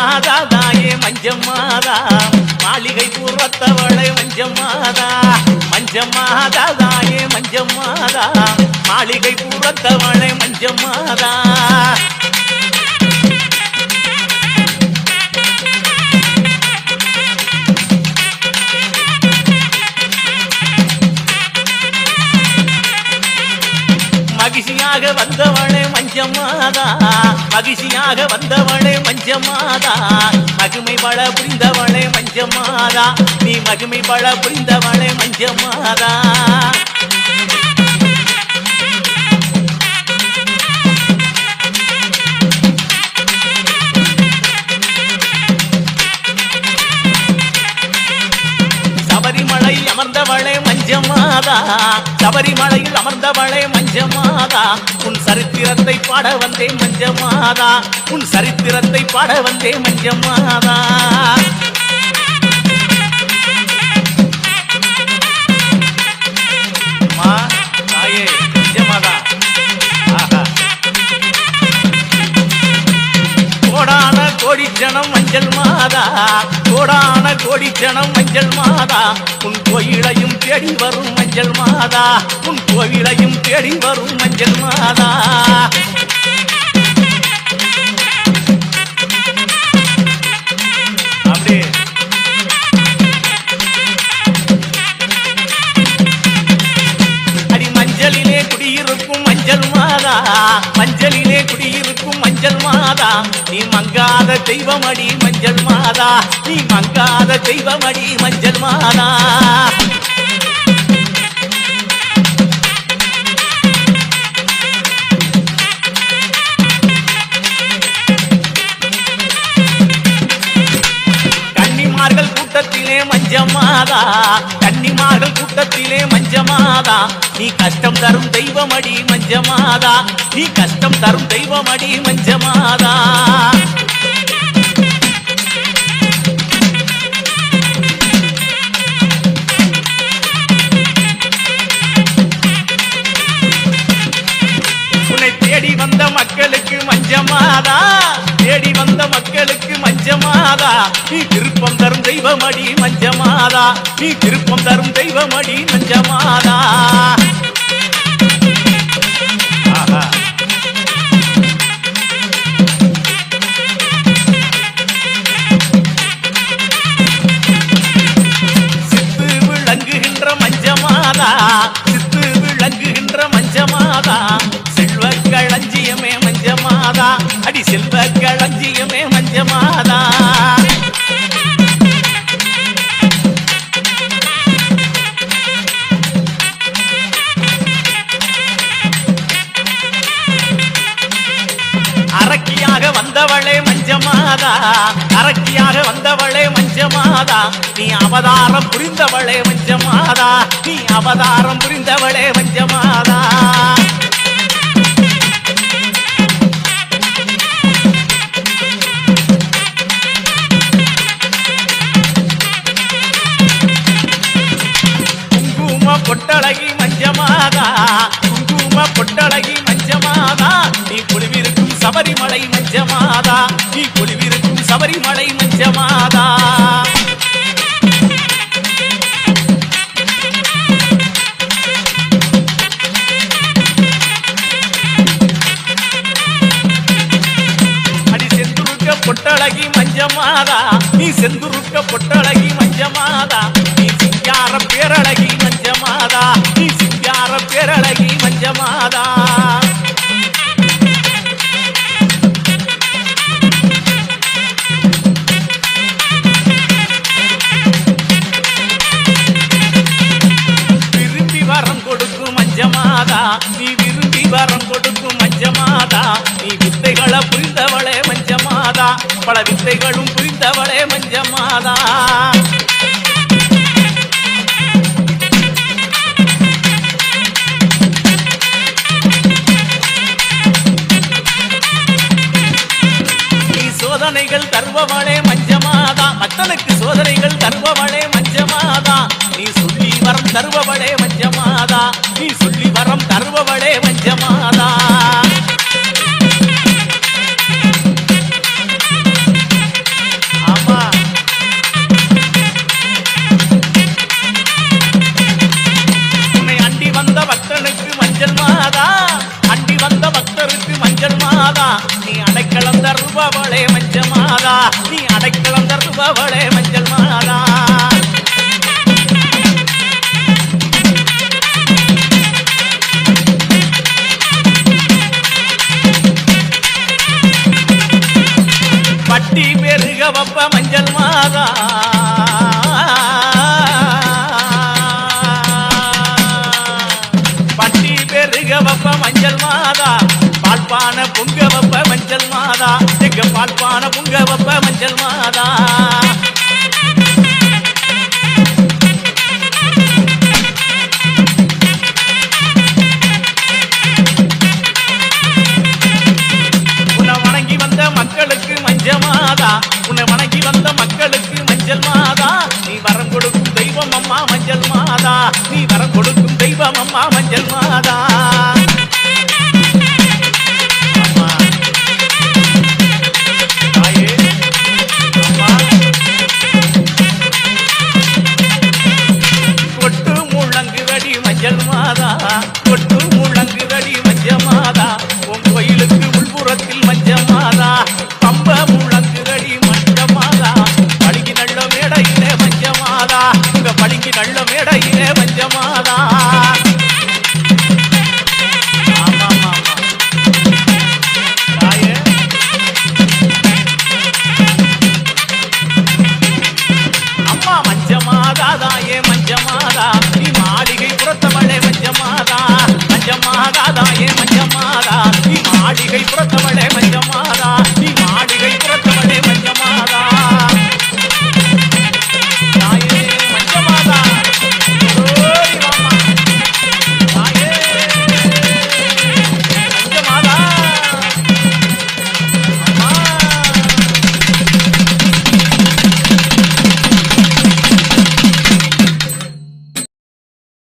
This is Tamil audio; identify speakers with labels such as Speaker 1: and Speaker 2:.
Speaker 1: மஞ்சமாதா தாயே மஞ்சமாதா. மாளிகை பூர்வத்தவளை மஞ்சம் மாதா மஞ்சமாதா. மஞ்சமாதா தாயே மஞ்சமாதா. மாளிகை பூர்வத்தவளை புறத்தவளை மஞ்சமாதா. மகிழ்ச்சியாக வந்தவள் மஞ்சமாதா. மகிழ்ச்சியாக வந்தவளே மஞ்சமாதா. மகிமை பல புரிந்தவளே மஞ்சமாதா. நீ மகிமை பல புரிந்தவளே மஞ்சமாதா. சபரிமலையில் அமர்ந்தவளே மஞ்சமாதா. உன் சரித்திரத்தை பாட வந்தே மஞ்சமாதா. உன் சரித்திரத்தை பாட வந்தே மஞ்சமாதா. அம்மா, தாயே, மஞ்சள் மாதா. கோடான கோடிச்சனம் மஞ்சள் மாதா. உன் கோயிலையும் தேடி வரும் மஞ்சள் மாதா. உன் கோயிலையும் தேடி வரும் மஞ்சள் மாதா. அடி மஞ்சளிலே குடியிருக்கும் மஞ்சள் மாதா. மஞ்சளிலே குடி மாதா நீ மங்காத தெய்வமடி மஞ்சள் மாதா நீ மங்காத தெய்வமடி மஞ்சள் மாதா. கன்னிமார்கள் கூட்டத்திலே மஞ்சமாதா மாதா மஞ்சமாதா? நீ கஷ்டம் தரும் தெய்வமடி மஞ்சமாதா? நீ கஷ்டம் தரும் தெய்வமடி மஞ்சமாதா? தெய்வமடி மஞ்சமாதா. நீ திருப்பம் தரும் தெய்வமடி மஞ்சமாதா. ஆஹா. சித்து விளங்குகின்ற மஞ்சமாதா. சித்து விளங்குகின்ற மஞ்சமாதா. செல்வ களஞ்சியமே மஞ்சமாதா. அடி செல்வ களஞ்சியமே மஞ்சமாதா. வந்தவளே மஞ்சமாதா. அரக்கியாக வந்தவளே மஞ்சமாதா. நீ அவதாரம் புரிந்தவளே மஞ்சமாதா. நீ அவதாரம் புரிந்தவளே மஞ்சமாதா. பொட்டழகி மஞ்சமாதா. குங்கும பொட்டழகி மஞ்சமாதா. நீ குழுவிருக்கும் சபரிமலை மாதா நீ குழுவிருக்கும் சபரிமலை மஞ்ச மாதா. பொட்டழகி மஞ்ச மாதா நீ செந்துருக்க பொட்டழகி மஞ்ச மாதா நீ சிங்கார பேரழகி பல வித்தைகளும் புரிந்தவளே மஞ்சமாதா. நீ சோதனைகள் தருபவளே மஞ்சமாதா. மத்தனுக்கு சோதனைகள் தருபவளே மஞ்சமாதா. நீ சொல்லி வரம் தருபவளே மஞ்சமாதா. நீ சொல்லி வரம் தருபவளே மஞ்சமாதா. தருபவளே மஞ்சள் மாதா. நீ அடைக்கலம் தருபவளே மஞ்சள் மாதா. பட்டி பெருக வப்ப மஞ்சள் மாதா. பட்டி பெருக வப்ப மஞ்சள் மாதா. பால்பான பொங்க வப்ப மஞ்சள் மாதா எங்க பால்பான பொங்க வப்ப மஞ்சள் மாதா. உன்னை வணங்கி வந்த மக்களுக்கு மஞ்சள் மாதா உன்னை வணங்கி வந்த மக்களுக்கு மஞ்சள் மாதா. நீ வரம் கொடுக்கும் தெய்வம் அம்மா மஞ்சள் மாதா நீ வரம் கொடுக்கும் தெய்வம் அம்மா மஞ்சள் மாதா. மஞ்சள் மாளிகை புறத்த